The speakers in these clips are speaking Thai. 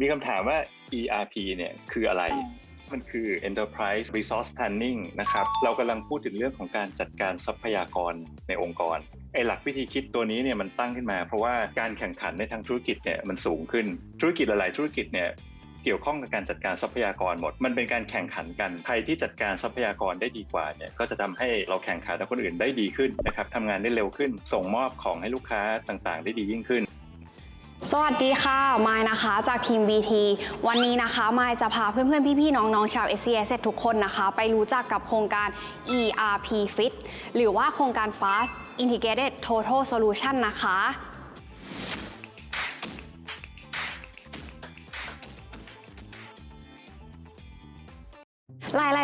มีคำถามว่า ERP เนี่ยคืออะไร มันคือ Enterprise Resource Planning นะครับ เรากำลังพูดถึงเรื่องของการจัดการทรัพยากรในองค์กรไอ้หลักวิธีคิดตัวนี้เนี่ยมันตั้งขึ้นมา เพราะว่าการแข่งขันในทางธุรกิจเนี่ยมันสูงขึ้นธุรกิจหลายๆธุรกิจเนี่ยเกี่ยวข้องกับการจัดการทรัพยากรหมด มันเป็นการแข่งขันกัน ใครที่จัดการทรัพยากรได้ดีกว่าเนี่ย ก็จะทำให้เราแข่งขันกับคนอื่นได้ดีขึ้นนะครับทำงานได้เร็วขึ้น ส่งมอบของให้ลูกค้าต่างๆ ได้ดียิ่งขึ้น สวัสดีค่ะ มายนะคะ จากทีม BT วันนี้นะคะ มายจะพาเพื่อนๆ พี่ๆ น้องๆ ชาว s c s ทุกคนนะคะ ไปรู้จักกับโครงการ ERP Fit หรือว่าโครงการ Fast Integrated Total Solution นะคะหลา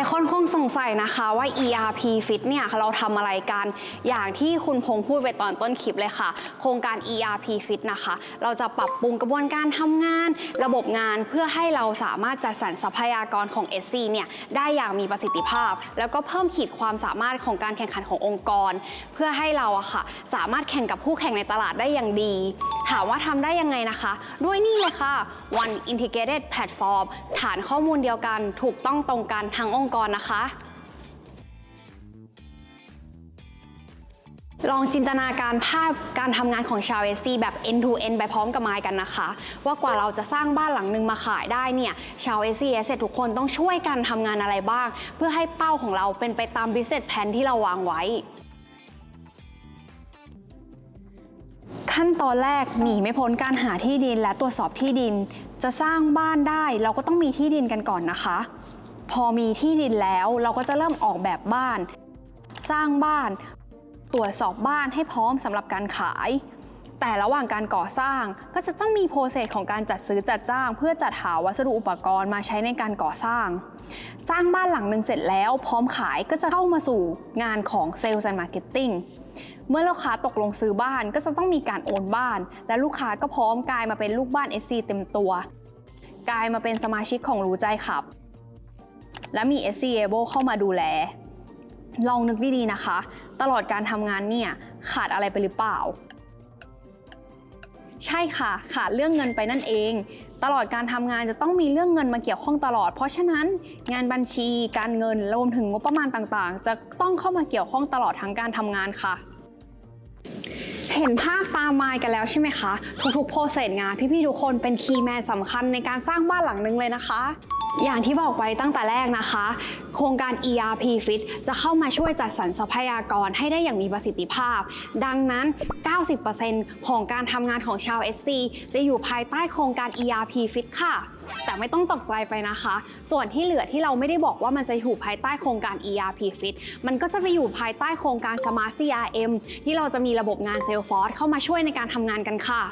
ยๆ สงสัยนะคะว่า ERP Fit เนี่ยเราทำอะไรกัน อย่างที่คุณพงพูดไปตอนต้นคลิปเลยค่ะ โครงการ ERP Fit นะคะ เราจะปรับปรุงกระบวนการทำงาน ระบบงานเพื่อให้เราสามารถจัดสรรทรัพยากรของ SC เนี่ยได้อย่างมีประสิทธิภาพ แล้วก็เพิ่มขีดความสามารถของการแข่งขันขององค์กร เพื่อให้เราอะค่ะสามารถแข่งกับคู่แข่งในตลาดได้อย่างดี ถามว่าทำได้ยังไงนะคะ ด้วยนี่เลยค่ะ One Integrated Platform ฐานข้อมูลเดียวกันถูกต้องตรงกันทั้งองค์กรนะคะลองจินตนาการภาพการทำงานของชาวเอซีแบบ end to end ไปพร้อมกับไมค์กันนะคะ ว่ากว่าเราจะสร้างบ้านหลังหนึ่งมาขายได้เนี่ยชาวเอซีเอสทุกคนต้องช่วยกันทำงานอะไรบ้าง เพื่อให้เป้าของเราเป็นไปตาม business plan ที่เราวางไว้ ขั้นตอนแรกหนีไม่พ้นการหาที่ดินและตรวจสอบที่ดิน จะสร้างบ้านได้เราก็ต้องมีที่ดินกันก่อนนะคะ พอมีที่ดินแล้วเราก็จะเริ่มออกแบบบ้าน สร้างบ้าน ตรวจสอบบ้านให้พร้อมสำหรับการขาย แต่ระหว่างการก่อสร้างก็จะต้องมีโปรเซสของการจัดซื้อจัดจ้าง เพื่อจัดหาวัสดุอุปกรณ์มาใช้ในการก่อสร้าง สร้างบ้านหลังหนึ่งเสร็จแล้ว พร้อมขายก็จะเข้ามาสู่งานของเซลล์แอนด์มาร์เก็ตติ้ง เมื่อลูกค้าตกลงซื้อบ้านก็จะต้องมีการโอนบ้าน และลูกค้าก็พร้อมกลายมาเป็นลูกบ้าน SC เต็มตัว กลายมาเป็นสมาชิกของรู้ใจขับ และมี SC Able เข้ามาดูแล ลองนึกดีๆนะคะ ตลอดการทำงานเนี่ยขาดอะไรไปหรือเปล่า ใช่ค่ะ ขาดเรื่องเงินไปนั่นเองตลอดการทำงานจะต้องมีเรื่องเงินมาเกี่ยวข้องตลอด เพราะฉะนั้นงานบัญชี การเงินรวมถึงงบประมาณต่างๆ จะต้องเข้ามาเกี่ยวข้องตลอดทั้งการทำงานค่ะ เห็นภาพตามมายกันแล้วใช่ไหมคะ ทุกๆโปรเซสงานพี่ๆทุกคนเป็นคีย์แมนสำคัญในการสร้างบ้านหลังนึงเลยนะคะ อย่างที่บอกไว้ตั้งแต่แรกนะคะ โครงการ ERP Fit จะเข้ามาช่วยจัดสรรทรัพยากรให้ได้อย่างมีประสิทธิภาพ ดังนั้น 90%ของการทำงานของชาว SC จะอยู่ภายใต้โครงการ ERP Fit ค่ะ แต่ไม่ต้องตกใจไปนะคะ ส่วนที่เหลือที่เราไม่ได้บอกว่ามันจะอยู่ภายใต้โครงการ ERP Fit มันก็จะไปอยู่ภายใต้โครงการ Smart CRM ที่เราจะมีระบบงาน Salesforce เข้ามาช่วยในการทำงานกันค่ะ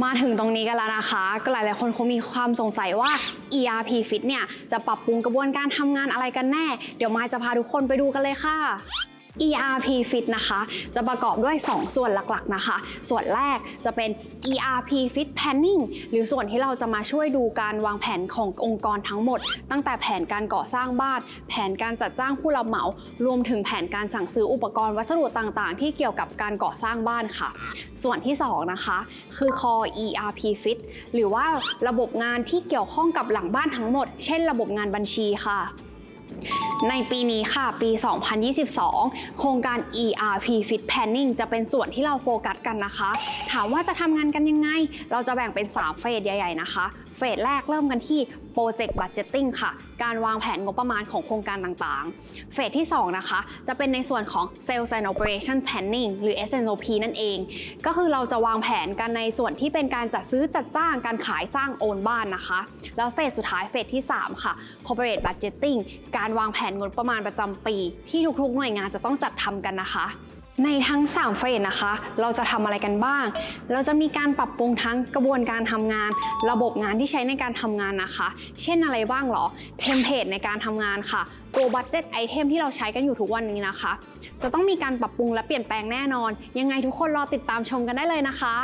มาถึงตรงนี้กันแล้วนะคะ ก็หลายๆคนคงมีความสงสัยว่า ERP Fit เนี่ย จะปรับปรุงกระบวนการทำงานอะไรกันแน่ เดี๋ยวมาจะพาทุกคนไปดูกันเลยค่ะ ERP Fit นะคะ จะประกอบด้วย 2 ส่วนหลักๆนะคะ ส่วนแรกจะเป็น ERP Fit Planning หรือส่วนที่เราจะมาช่วยดูการวางแผนขององค์กรทั้งหมด ตั้งแต่แผนการก่อสร้างบ้าน แผนการจัดจ้างผู้รับเหมา รวมถึงแผนการสั่งซื้ออุปกรณ์วัสดุต่างๆ ที่เกี่ยวกับการก่อสร้างบ้านค่ะ ส่วนที่ 2 นะคะ คือ Core ERP Fit หรือว่าระบบงานที่เกี่ยวข้องกับหลังบ้านทั้งหมด เช่น ระบบงานบัญชีค่ะ ในปีนี้ค่ะ ปี 2022 โครงการ ERP Fit Planning จะเป็นส่วนที่เราโฟกัสกันนะคะ ถามว่าจะทำงานกันยังไง เราจะแบ่งเป็น 3 เฟสใหญ่ ๆ นะคะ เฟสแรกเริ่มกันที่ Project Budgeting ค่ะ การวางแผนงบประมาณของโครงการต่างๆ เฟสที่ 2 นะคะ จะเป็นในส่วนของ Sales and Operation Planning หรือ S&OP นั่นเอง ก็คือเราจะวางแผนกันในส่วนที่เป็นการจัดซื้อจัดจ้างการขายสร้างโอนบ้านนะคะ แล้วเฟสสุดท้ายเฟสที่ 3 ค่ะ Corporate Budgeting การวางแผนงบประมาณประจำปี ที่ทุกๆ หน่วยงานจะต้องจัดทำกันนะคะ ในทั้ง 3 เฟสนะคะ เราจะทำอะไรกันบ้าง เราจะมีการปรับปรุงทั้งกระบวนการทำงาน ระบบงานที่ใช้ในการทำงานนะคะ เช่นอะไรบ้างหรอ เทมเพลตในการทำงานค่ะ ตัวบัตเจ็ตไอเทมที่เราใช้กันอยู่ทุกวันนี้นะคะ จะต้องมีการปรับปรุงและเปลี่ยนแปลงแน่นอน ยังไงทุกคนรอติดตามชมกันได้เลยนะคะ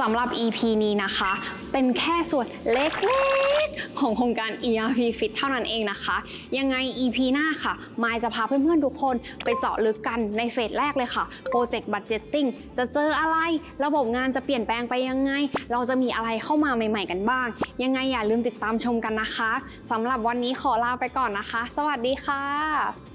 สำหรับ EP นี้นะคะ เป็นแค่ส่วนเล็กๆ ของโครงการ ERP Fit เท่านั้นเองนะคะ ยังไง EP หน้าค่ะ มายจะพาเพื่อนๆ ทุกคนไปเจาะลึกกันในเฟสแรกเลยค่ะ Project Budgeting จะเจออะไร ระบบงานจะเปลี่ยนแปลงไปยังไง เราจะมีอะไรเข้ามาใหม่ๆกันบ้าง ยังไงอย่าลืมติดตามชมกันนะคะสำหรับวันนี้ขอลาไปก่อนนะคะ สวัสดีค่ะ